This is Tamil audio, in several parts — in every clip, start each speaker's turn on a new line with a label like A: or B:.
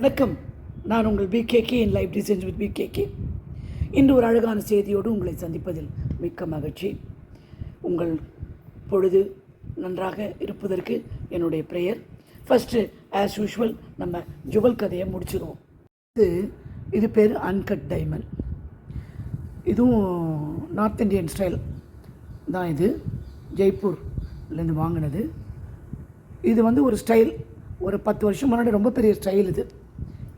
A: வணக்கம். நான் உங்கள் PKK in life designs with PKK இன்று ஒரு அழகான செய்தியோடு உங்களை சந்திப்பதில் மிக்க மகிழ்ச்சி. உங்கள் பொழுது நன்றாக இருப்பதற்கு என்னுடைய ப்ரேயர் ஃபஸ்ட்டு ஆஸ் யூஷுவல் நம்ம ஜுவல் கதையை முடிச்சிடுவோம். இது இது பேர் அன்கட் டைமண்ட் இதுவும் நார்த் இந்தியன் ஸ்டைல் தான் இது. ஜெய்ப்பூர்லேருந்து வாங்கினது. இது வந்து ஒரு ஸ்டைல் ஒரு பத்து வருஷம் முன்னாடி ரொம்ப பெரிய ஸ்டைல் இது.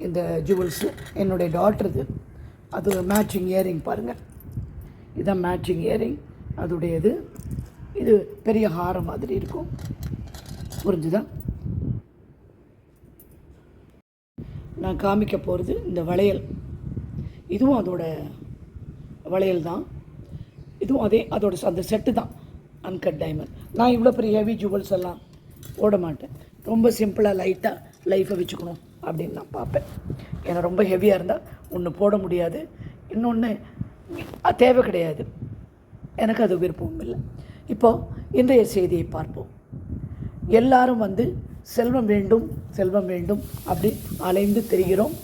A: இந்த ஜுவல்ஸு என்னுடைய டாட்டருது அது மேட்சிங் இயரிங் பாருங்கள் இதுதான் மேட்சிங் இயரிங் அதோடைய இது இது பெரிய ஹாரம் மாதிரி இருக்கும். புரிஞ்சுதா? நான் காமிக்க போகிறது இந்த வளையல். இதுவும் அதோட வளையல் தான். இதுவும் அதே அதோட ச- அந்த செட்டு தான். அன்கட் டைமண்ட் நான் இவ்வளோ பெரிய ஹெவி ஜுவல்ஸ் எல்லாம் போட மாட்டேன். ரொம்ப சிம்பிளாக லைட்டாக லைஃப்பை வச்சுக்கணும். அப்படின்னு நான் பார்ப்பேன். ஏன்னா ரொம்ப ஹெவியாக இருந்தால் ஒன்று போட முடியாது. இன்னொன்று தேவை கிடையாது. எனக்கு அது விருப்பமும் இல்லை. இப்போது இன்றைய செய்தியை பார்ப்போம். எல்லாரும் வந்து செல்வம் வேண்டும் செல்வம் வேண்டும் அப்படி அலைந்து தெரிகிறோம்.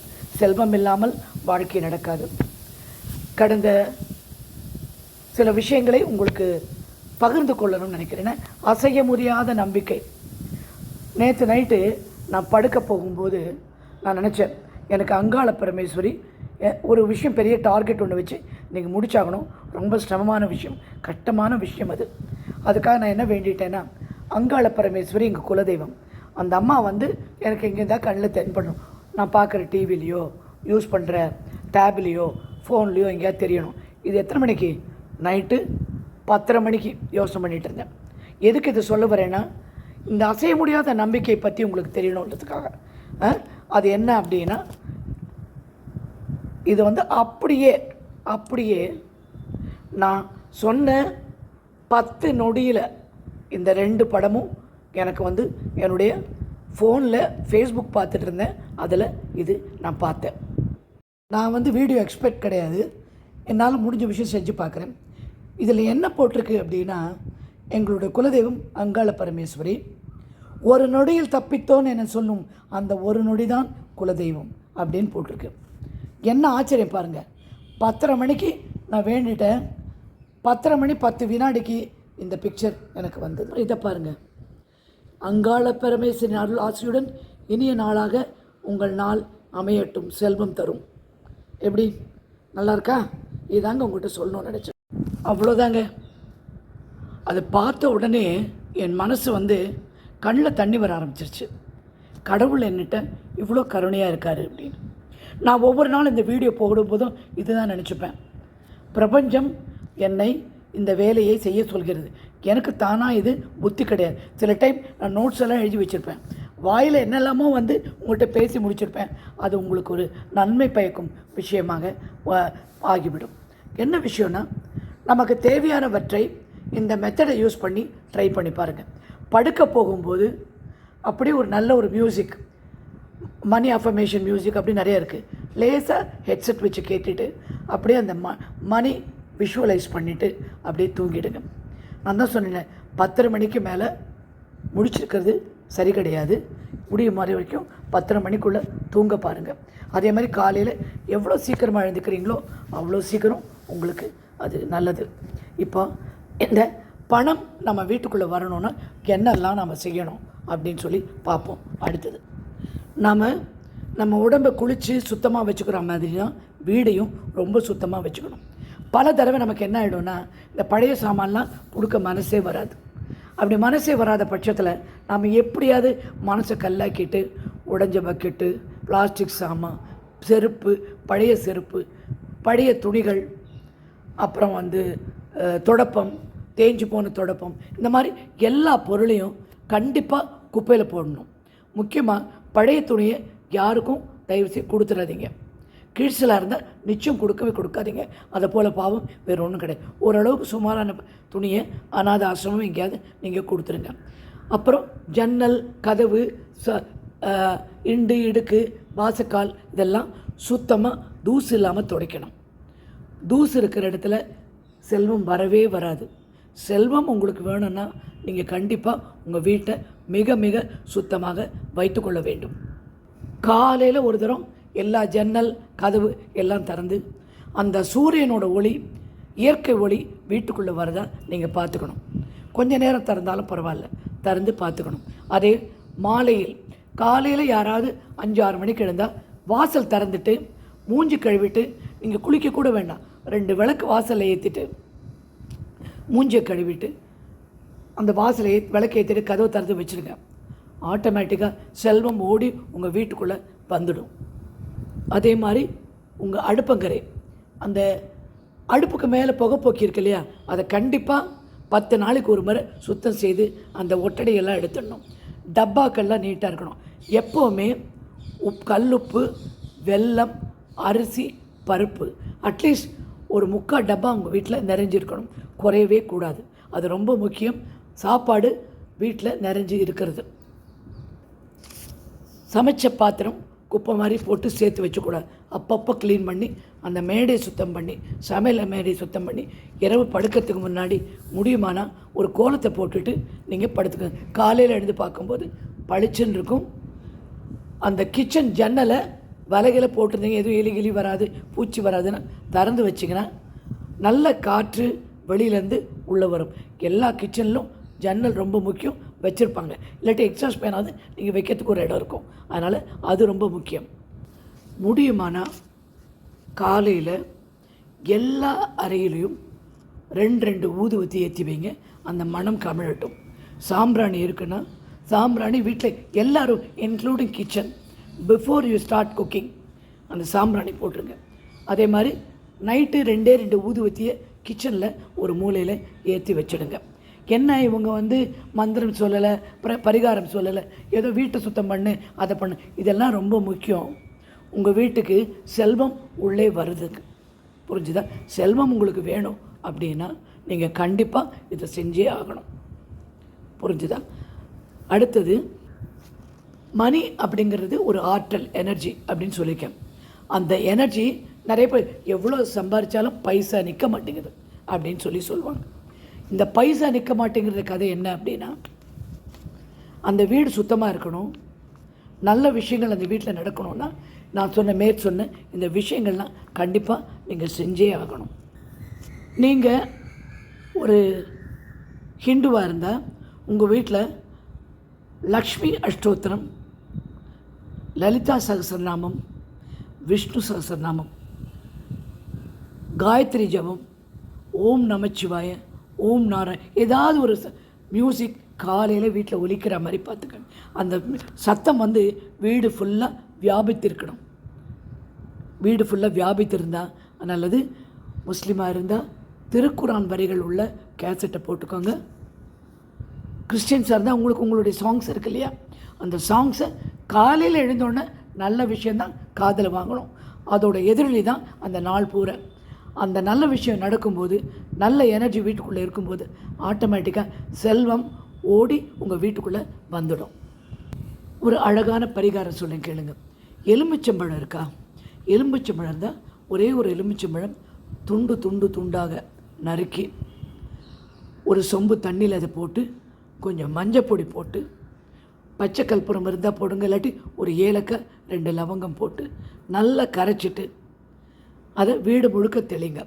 A: செல்வம் இல்லாமல் வாழ்க்கை நடக்காது. கடந்த சில விஷயங்களை உங்களுக்கு பகிர்ந்து கொள்ளணும்னு நினைக்கிறேன். அசைய முடியாத நம்பிக்கை. நேற்று நைட்டு நான் படுக்க போகும்போது நான் நினச்சேன். எனக்கு அங்காள பரமேஸ்வரி ஒரு விஷயம் பெரிய டார்கெட் ஒன்று வச்சு நீங்கள் முடிச்சாகணும். ரொம்ப சிரமமான விஷயம் கஷ்டமான விஷயம் அது. அதுக்காக நான் என்ன வேண்டிட்டேன்னா அங்காள பரமேஸ்வரி எங்கள் குலதெய்வம். அந்த அம்மா வந்து எனக்கு எங்கேருந்தா கண்ணில் தென்படணும் நான் பார்க்குற டிவிலேயோ யூஸ் பண்ணுற டேப்லேயோ ஃபோன்லேயோ எங்கேயாவது தெரியணும். இது எத்தனை மணிக்கு? நைட்டு பத்தரை மணிக்கு யோசனை பண்ணிகிட்டு இருந்தேன். எதுக்கு இது சொல்ல வரேன்னா இந்த அசைய முடியாத நம்பிக்கையை பற்றி உங்களுக்கு தெரியணுன்றதுக்காக ஆ? அது என்ன அப்படின்னா இது வந்து அப்படியே அப்படியே நான் சொன்ன பத்து நொடியில் இந்த ரெண்டு படமும் எனக்கு வந்து என்னுடைய ஃபோனில் ஃபேஸ்புக் பார்த்துட்டு இருந்தேன். அதில் இது நான் பார்த்தேன். நான் வந்து வீடியோ எக்ஸ்பெக்ட் கிடையாது. என்னால் முடிஞ்ச விஷயம் செஞ்சு பார்க்குறேன். இதில் என்ன போட்டிருக்கு அப்படின்னா எங்களுடைய குலதெய்வம் அங்காள பரமேஸ்வரி ஒரு நொடியில் தப்பித்தோன்னு என சொல்லும் அந்த ஒரு நொடி தான் குலதெய்வம் அப்படின்னு போட்டிருக்கு. என்ன ஆச்சரியம் பாருங்கள் பத்தரை மணிக்கு நான் வேண்டிட்டேன். பத்தரை மணி பத்து வினாடிக்கு இந்த பிக்சர் எனக்கு வந்தது. இதை பாருங்கள் அங்காள பரமேஸ்வரின் அருள் ஆசியுடன் இனிய நாளாக உங்கள் நாள் அமையட்டும் செல்வம் தரும். எப்படி? நல்லா இருக்கா? இதாங்க உங்கள்கிட்ட சொல்லணும்னு நினச்சேன். அவ்வளோதாங்க அதை பார்த்த உடனே என் மனசு வந்து கண்ணில் தண்ணி வர ஆரம்பிச்சிருச்சு. கடவுள் என்னிட்ட இவ்வளோ கருணையாக இருக்காரு அப்படின்னு. நான் ஒவ்வொரு நாளும் இந்த வீடியோ போடும்போதும் இதுதான் நினச்சிப்பேன். பிரபஞ்சம் என்னை இந்த வேலையை செய்ய சொல்கிறது. எனக்கு தானாக இது புத்தி கிடையாது. சில டைம் நான் நோட்ஸ் எல்லாம் எழுதி வச்சுருப்பேன். வாயில் என்னெல்லாமோ வந்து உங்கள்கிட்ட பேசி முடிச்சிருப்பேன். அது உங்களுக்கு ஒரு நன்மை பயக்கும் விஷயமாக வ- ஆகிவிடும். என்ன விஷயம்னா நமக்கு தேவையானவற்றை இந்த மெத்தடை யூஸ் பண்ணி ட்ரை பண்ணி பாருங்கள் படுக்க போகும்போது அப்படியே ஒரு நல்ல ஒரு மியூசிக் மணி அஃபர்மேஷன் மியூசிக் அப்படி நிறைய இருக்குது லேசாக ஹெட்செட் வச்சு கேட்டுட்டு அப்படியே அந்த ம மணி விஷுவலைஸ் பண்ணிவிட்டு அப்படியே தூங்கிடுங்க. நான் தான் சொன்னேன் பத்தரை மணிக்கு மேலே முடிச்சிருக்கிறது சரி கிடையாது. முடியும் மாதிரி வரைக்கும் பத்தரை மணிக்குள்ளே தூங்க பாருங்கள் அதே மாதிரி காலையில் எவ்வளோ சீக்கிரமாக எழுந்துக்கிறீங்களோ அவ்வளோ சீக்கிரம் உங்களுக்கு அது நல்லது. இப்போ இந்த பணம் நம்ம வீட்டுக்குள்ளே வரணும்னா என்னெல்லாம் நம்ம செய்யணும் அப்படின்னு சொல்லி பார்ப்போம். அடுத்தது நாம் நம்ம உடம்பை குளித்து சுத்தமாக வச்சுக்கிற மாதிரி தான் வீடையும் ரொம்ப சுத்தமாக வச்சுக்கணும். பல தடவை நமக்கு என்ன ஆகிடும்னா இந்த பழைய சாமான்லாம் கொடுக்க மனசே வராது. அப்படி மனசே வராத பட்சத்தில் நாம் எப்படியாவது மனசை கல்லாக்கிட்டு உடஞ்ச பக்கெட்டு பிளாஸ்டிக் சாமான் செருப்பு பழைய செருப்பு பழைய துணிகள் அப்புறம் வந்து தொடப்பம் தேஞ்சு போன தொடப்பம். இந்த மாதிரி எல்லா பொருளையும் கண்டிப்பாக குப்பையில் போடணும். முக்கியமாக பழைய துணியை யாருக்கும் தயவு செய்து கொடுத்துடாதீங்க கிழிச்சலாக இருந்தால் நிச்சயம் கொடுக்கவே கொடுக்காதீங்க. அதை போல் பாவம் வேறு ஒன்றும் கிடையாது. ஓரளவுக்கு சுமாரான துணியை அநாத ஆசிரமம் எங்கேயாவது நீங்கள் கொடுத்துருங்க. அப்புறம் ஜன்னல் கதவு ச இண்டு இடுக்கு வாசக்கால் இதெல்லாம் சுத்தமாக தூசு இல்லாமல் துடைக்கணும். தூசு இருக்கிற இடத்துல செல்வம் வரவே வராது. செல்வம் உங்களுக்கு வேணும்னா நீங்கள் கண்டிப்பாக உங்கள் வீட்டை மிக மிக சுத்தமாக வைத்துக்கொள்ள வேண்டும். காலையில் ஒரு தரம் எல்லா ஜன்னல் கதவு எல்லாம் திறந்து அந்த சூரியனோட ஒளி இயற்கை ஒளி வீட்டுக்குள்ளே வரதா நீங்கள் பார்த்துக்கணும். கொஞ்ச நேரம் திறந்தாலும் பரவாயில்ல திறந்து பார்த்துக்கணும். அதே மாலையில் காலையில் யாராவது அஞ்சு ஆறு மணிக்கு எழுந்தால் வாசல் திறந்துட்டு மூஞ்சி கழுவிட்டு நீங்கள் குளிக்க கூட வேண்டாம். ரெண்டு விளக்கு வாசலில் ஏற்றிட்டு மூஞ்சியை கழுவிட்டு அந்த வாசலை ஏத் விளக்கு ஏற்றிட்டு கதவை திறந்து வச்சுருங்க. ஆட்டோமேட்டிக்காக செல்வம் ஓடி உங்கள் வீட்டுக்குள்ளே வந்துடும். அதே மாதிரி உங்கள் அடுப்பங்கரை அந்த அடுப்புக்கு மேலே புகைப்போக்கி இருக்கு இல்லையா? அதை கண்டிப்பாக பத்து நாளைக்கு ஒரு முறை சுத்தம் செய்து அந்த ஒட்டடையெல்லாம் எடுத்துடணும். டப்பாக்கள்லாம் நீட்டாக இருக்கணும். எப்போவுமே உப் கல்லுப்பு வெல்லம் அரிசி பருப்பு அட்லீஸ்ட் ஒரு முக்கால் டப்பா உங்கள் வீட்டில் நிறைஞ்சிருக்கணும். குறையவே கூடாது. அது ரொம்ப முக்கியம். சாப்பாடு வீட்டில் நிறைஞ்சு இருக்கிறது. சமைச்ச பாத்திரம் குப்பை மாதிரி போட்டு சேர்த்து வச்சக்கூடாது. அப்பப்போ க்ளீன் பண்ணி அந்த மேடையை சுத்தம் பண்ணி சமையல் மேடையை சுத்தம் பண்ணி இரவு படுக்கிறதுக்கு முன்னாடி முடியுமானா ஒரு கோலத்தை போட்டுட்டு நீங்கள் படுத்துக்கோங்க. காலையில் எழுந்து பார்க்கும்போது பளிச்சுன்னு இருக்கும். அந்த கிச்சன் ஜன்னலை வலைகளை போட்டிருந்தீங்க. எதுவும் எலி கிளி வராது பூச்சி வராதுன்னு திறந்து வச்சிங்கன்னா நல்ல காற்று வெளியிலேருந்து உள்ளே வரும். எல்லா கிச்சன்லும் ஜன்னல் ரொம்ப முக்கியம் வச்சுருப்பாங்க. இல்லாட்டி எக்ஸாஸ்ட் பேனாவது நீங்கள் வைக்கிறதுக்கு ஒரு இடம் இருக்கும். அதனால் அது ரொம்ப முக்கியம். முடியுமானால் காலையில் எல்லா அறையிலையும் ரெண்டு ரெண்டு ஊதுவத்தி ஏற்றி வைங்க. அந்த மனம் கமிழட்டும். சாம்பிராணி இருக்குன்னா சாம்பிராணி வீட்டில் எல்லோரும் including kitchen before you start cooking அந்த சாம்பிராணி போட்டுருங்க. அதே மாதிரி நைட்டு ரெண்டே ரெண்டு ஊதுவத்தியை கிச்சனில் ஒரு மூலையில் ஏற்றி வச்சிடுங்க. என்ன இவங்க வந்து மந்திரம் சொல்லலை பர பரிகாரம் சொல்லலை ஏதோ வீட்டை சுத்தம் பண்ணு அதை பண்ணு இதெல்லாம் ரொம்ப முக்கியம். உங்கள் வீட்டுக்கு செல்வம் உள்ளே வருதுங்க. புரிஞ்சுதா? செல்வம் உங்களுக்கு வேணும் அப்படின்னா நீங்கள் கண்டிப்பாக இதை செஞ்சே ஆகணும். புரிஞ்சுதா? அடுத்தது மணி அப்படிங்கிறது ஒரு ஆற்றல் எனர்ஜி அப்படின்னு சொல்லியிருக்கேன் அந்த எனர்ஜி நிறைய பேர் எவ்வளோ சம்பாதிச்சாலும் பைசா நிற்க மாட்டேங்குது அப்படின்னு சொல்லி சொல்லுவாங்க. இந்த பைசா நிற்க மாட்டேங்கிற கதை என்ன அப்படின்னா அந்த வீடு சுத்தமாக இருக்கணும் நல்ல விஷயங்கள் அந்த வீட்டில் நடக்கணும்னா நான் சொன்ன மேற் சொன்ன இந்த விஷயங்கள்லாம் கண்டிப்பாக நீங்கள் செஞ்சே ஆகணும். நீங்கள் ஒரு ஹிந்துவாக இருந்தால் உங்கள் வீட்டில் லக்ஷ்மி அஷ்டோத்திரம் லலிதா சகசரநாமம் விஷ்ணு சகசரநாமம் காயத்ரி ஜபம். ஓம் நமச்சிவாய ஓம் நாராயண். ஏதாவது ஒரு மியூசிக் காலையில் வீட்டில் ஒலிக்கிற மாதிரி பார்த்துக்கணும். அந்த சத்தம் வந்து வீடு ஃபுல்லாக வியாபித்திருக்கணும். வீடு ஃபுல்லாக வியாபித்திருந்தால் நல்லது. முஸ்லீமாக இருந்தால் திருக்குரான் வரிகள் உள்ள கேசட்டை போட்டுக்கோங்க. கிறிஸ்டின்ஸாக இருந்தால் உங்களுக்கு உங்களுடைய சாங்ஸ் இருக்கு இல்லையா? அந்த சாங்ஸை காலையில் எழுந்தோடனே நல்ல விஷயந்தான் காதில் வாங்கணும். அதோட எதிரொலி தான் அந்த நாள் பூரை. அந்த நல்ல விஷயம் நடக்கும்போது நல்ல எனர்ஜி வீட்டுக்குள்ளே இருக்கும்போது ஆட்டோமேட்டிக்காக செல்வம் ஓடி உங்கள் வீட்டுக்குள்ளே வந்துடும். ஒரு அழகான பரிகாரம் சொல்லுங்க கேளுங்க. எலுமிச்சம்பழம் இருக்கா? எலுமிச்சம்பழம் இருந்தால் ஒரே ஒரு எலுமிச்சம்பழம் துண்டு துண்டு துண்டாக நறுக்கி ஒரு சொம்பு தண்ணியில் அதை போட்டு கொஞ்சம் மஞ்சப்பொடி போட்டு பச்சை கற்பூரம் இருந்தால் போடுங்க இல்லாட்டி ஒரு ஏலக்காய் ரெண்டு லவங்கம் போட்டு நல்லா கரைச்சிட்டு அதை வீடு முழுக்க தெளிங்க.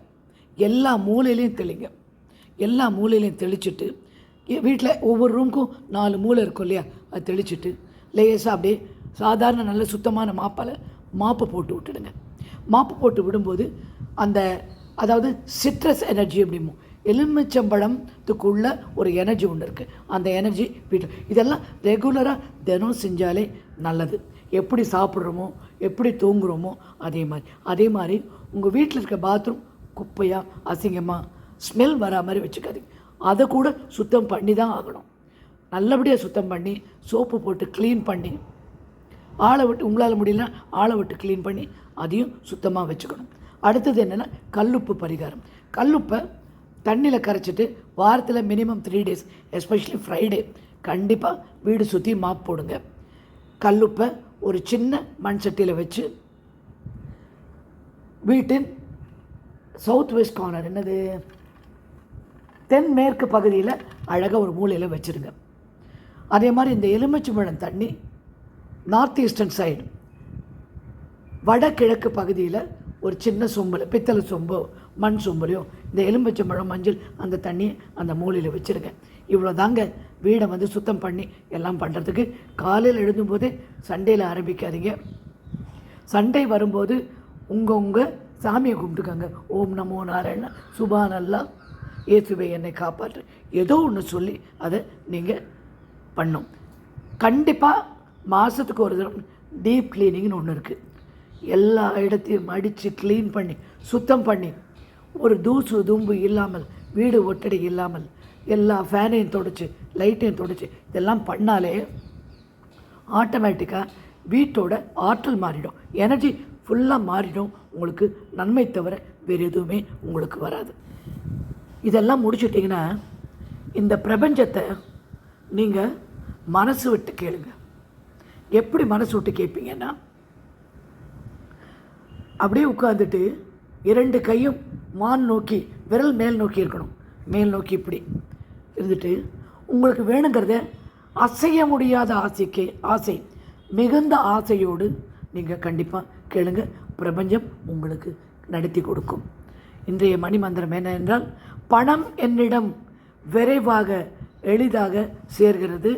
A: எல்லா மூலையிலையும் தெளிங்க. எல்லா மூலையிலையும் தெளிச்சுட்டு வீட்டில் ஒவ்வொரு ரூமுக்கும் நாலு மூலை இருக்கும் இல்லையா? அது தெளிச்சுட்டு லேசாக அப்படியே சாதாரண நல்ல சுத்தமான மாப்பால் மாப்பு போட்டு விட்டுடுங்க. மாப்பு போட்டு விடும்போது அந்த அதாவது சிட்ரஸ் எனர்ஜி அப்படிமோ எலுமிச்சம்பழத்துக்குள்ள ஒரு எனர்ஜி ஒன்று இருக்குது அந்த எனர்ஜி வீட்டில் இதெல்லாம் ரெகுலராக தினம் செஞ்சாலே நல்லது. எப்படி சாப்பிட்றோமோ எப்படி தூங்குகிறோமோ அதே மாதிரி. அதே மாதிரி உங்கள் வீட்டில் இருக்க பாத்ரூம் குப்பையாக அசிங்கமாக ஸ்மெல் வரா மாதிரி வச்சுக்காதீங்க. அதை கூட சுத்தம் பண்ணி தான் ஆகணும். நல்லபடியாக சுத்தம் பண்ணி சோப்பு போட்டு க்ளீன் பண்ணி ஆளை விட்டு உங்களால் முடியலன்னா ஆளை விட்டு க்ளீன் பண்ணி அதையும் சுத்தமாக வச்சுக்கணும். அடுத்தது என்னென்னா கல்லுப்பு பரிகாரம். கல்லுப்பை தண்ணியில் கரைச்சிட்டு வாரத்தில் minimum three days especially Friday கண்டிப்பாக வீடு சுற்றி மாப் போடுங்க. கல்லுப்பை ஒரு சின்ன மண் சட்டியில் வச்சு வீட்டின் சவுத் வெஸ்ட் கார்னர் என்னது? தென்மேற்கு பகுதியில் அழகாக ஒரு மூலையில் வச்சுருங்க. அதே மாதிரி இந்த எலுமிச்சம்பழம் தண்ணி நார்த் ஈஸ்டர்ன் சைடு வடகிழக்கு பகுதியில் ஒரு சின்ன சொம்பில் பித்தளை சொம்போ மண் சொம்புலையோ இந்த எலும்பச்சம்பழம் மஞ்சள் அந்த தண்ணியை அந்த மூலையில் வச்சுருங்க. இவ்வளோ தாங்க வீடை வந்து சுத்தம் பண்ணி எல்லாம் பண்ணுறதுக்கு காலையில் எழுதும்போது சண்டேயில் ஆரம்பிக்காதீங்க. சண்டே வரும்போது உங்கள் உங்கள் சாமியை கும்பிட்டுக்கோங்க. ஓம் நமோ நாராயண சுபான் அல்லா இயேசுவை என்னை காப்பாற்று. ஏதோ ஒன்று சொல்லி அதை நீங்கள் பண்ணும். கண்டிப்பாக மாதத்துக்கு ஒரு தடவை டீப் க்ளீனிங்னு ஒன்று இருக்குது எல்லா இடத்தையும் அடித்து க்ளீன் பண்ணி சுத்தம் பண்ணி ஒரு தூசு தும்பு இல்லாமல் வீடு ஒட்டடை இல்லாமல் எல்லா ஃபேனையும் தொடச்சி லைட்டையும் தொடச்சி இதெல்லாம் பண்ணாலே ஆட்டோமேட்டிக்காக வீட்டோட ஆற்றல் மாறிடும். எனர்ஜி ஃபுல்லாக மாறிடும். உங்களுக்கு நன்மை தவிர வேறு எதுவுமே உங்களுக்கு வராது. இதெல்லாம் முடிச்சுட்டிங்கன்னா இந்த பிரபஞ்சத்தை நீங்கள் மனசு விட்டு கேளுங்க. எப்படி மனசு விட்டு கேட்பீங்கன்னா அப்படியே உட்காந்துட்டு இரண்டு கையும் மான் நோக்கி விரல் மேல் நோக்கி இருக்கணும். மேல் நோக்கி இப்படி. இருந்துட்டு உங்களுக்கு வேணுங்கிறத அசைய முடியாத ஆசைக்கு ஆசை மிகுந்த ஆசையோடு நீங்கள் கண்டிப்பாக கேளுங்க. பிரபஞ்சம் உங்களுக்கு நடத்தி கொடுக்கும். இன்றைய மணிமந்திரம் என்ன என்றால் பணம் என்னிடம் விரைவாக எளிதாக சேர்கிறது.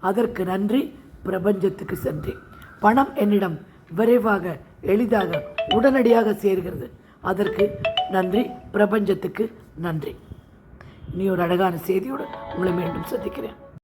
A: அதற்கு நன்றி பிரபஞ்சத்துக்கு சென்றி. பணம் என்னிடம் விரைவாக எளிதாக உடனடியாக சேர்கிறது. அதற்கு நன்றி பிரபஞ்சத்துக்கு நன்றி. நீ ஒரு அழகான செய்தியோடு உங்களை மீண்டும் சந்திக்கிறேன்.